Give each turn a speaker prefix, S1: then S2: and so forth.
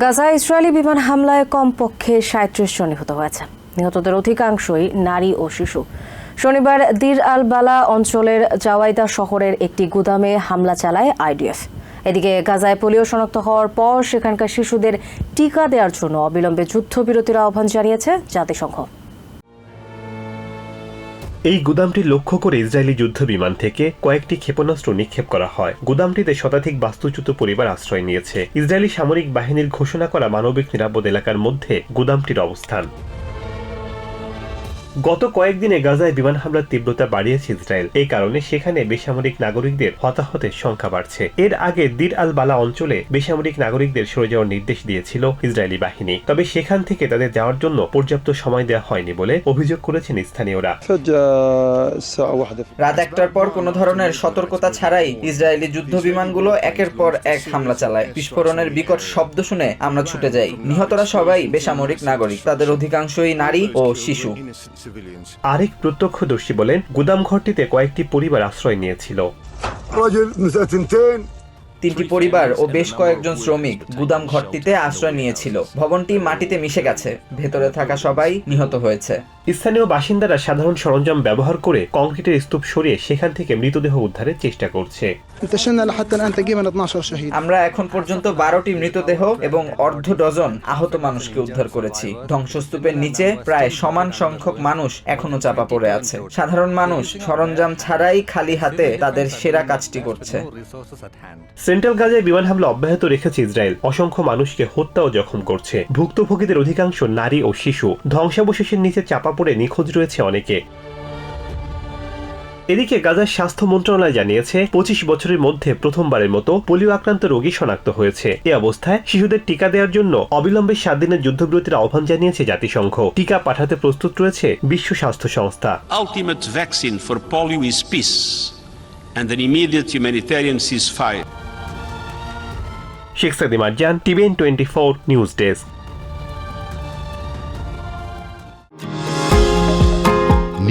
S1: গাজায় ইসরায়েলি বিমান হামলায় কমপক্ষে সাঁত্রিশ জন নিহত হয়েছে। নিহতদের অধিকাংশই নারী ও শিশু। শনিবার দির আল বালা অঞ্চলের জাওয়াইদা শহরের একটি গুদামে হামলা চালায় আইডিএফ। এদিকে গাজায় পোলিও শনাক্ত হওয়ার পর সেখানকার শিশুদের টিকা দেওয়ার জন্য অবিলম্বে যুদ্ধবিরতির আহ্বান জানিয়েছে জাতিসংঘ।
S2: এই গুদামটি লক্ষ্য করে ইসরায়েলি যুদ্ধ বিমান থেকে কয়েকটি ক্ষেপণাস্ত্র নিক্ষেপ করা হয়। গুদামটিতে শতাধিক বাস্তুচ্যুত পরিবার আশ্রয় নিয়েছে। ইসরায়েলি সামরিক বাহিনীর ঘোষণা করা মানবিক নিরাপদ এলাকার মধ্যে গুদামটির অবস্থান। গত কয়েকদিনে গাজায় বিমান হামলার তীব্রতা বাড়িয়েছে ইসরায়েল। এই কারণে সেখানে বেসামরিক নাগরিকদের হতাহতের সংখ্যা বাড়ছে। এর আগে দির আল বালা অঞ্চলে বেসামরিক নাগরিকদের সরে যাওয়ার নির্দেশ দিয়েছিল ইসরায়েলি বাহিনী। তবে সেখান থেকে তাদের যাওয়ার জন্য পর্যাপ্ত সময় দেওয়া হয়নি বলে অভিযোগ করেছেন স্থানীয়রা।
S3: রাত একটার পর কোনো ধরনের সতর্কতা ছাড়াই ইসরায়েলি যুদ্ধ বিমানগুলো একের পর এক হামলা চালায়। বিস্ফোরণের বিকট শব্দ শুনে আমরা ছুটে যাই। নিহতরা সবাই বেসামরিক নাগরিক। তাদের অধিকাংশই নারী ও শিশু।
S2: আরেক প্রত্যক্ষদর্শী বলেন গুদামঘরটিতে কয়েকটি পরিবার আশ্রয় নিয়েছিল।
S3: তিনটি পরিবার ও বেশ কয়েকজন শ্রমিক গুদাম ঘরটিতে আশ্রয় নিয়েছিল। ভবনটি মাটিতে মিশে গেছে। ভেতরে থাকা সবাই নিহত হয়েছে।
S2: স্থানীয় বাসিন্দারা সাধারণ সরঞ্জাম ব্যবহার করে কংক্রিটের স্তূপ সরিয়ে সেখান থেকে মৃতদেহ উদ্ধারের চেষ্টা করছে।
S3: আমরা এখন পর্যন্ত বারোটি মৃতদেহ এবং অর্ধ ডজন আহত মানুষকে উদ্ধার করেছি। ধ্বংসস্তূপের নিচে প্রায় সমান সংখ্যক মানুষ এখনও চাপা পড়ে আছে। সাধারণ মানুষ সরঞ্জাম ছাড়াই খালি হাতে তাদের সেরা কাজটি করছে।
S2: সেন্ট্রাল গাজায় বিমান হামলা অব্যাহত রেখেছে ইসরায়েল। অসংখ্য মানুষকে হত্যা ও জখম করছে। ভুক্তভোগীদের অধিকাংশ নারী ও শিশু। ধ্বংসাবশেষের নিচে চাপা পড়ে নিখোঁজ রয়েছে অনেকে। এদিকে গাজার স্বাস্থ্য মন্ত্রণালয় জানিয়েছে পঁচিশ বছরের মধ্যে প্রথমবারের মতো পোলিও আক্রান্ত রোগী শনাক্ত হয়েছে। এ অবস্থায় শিশুদের টিকা দেওয়ার জন্য অবিলম্বে সাত দিনের যুদ্ধবিরতির আহ্বান জানিয়েছে জাতিসংঘ। টিকা পাঠাতে প্রস্তুত রয়েছে বিশ্ব স্বাস্থ্য সংস্থা।
S4: Ultimate vaccine for polio is peace and an immediate humanitarian ceasefire.
S2: Sheikh Sadi Marjan TVN twenty four news desk.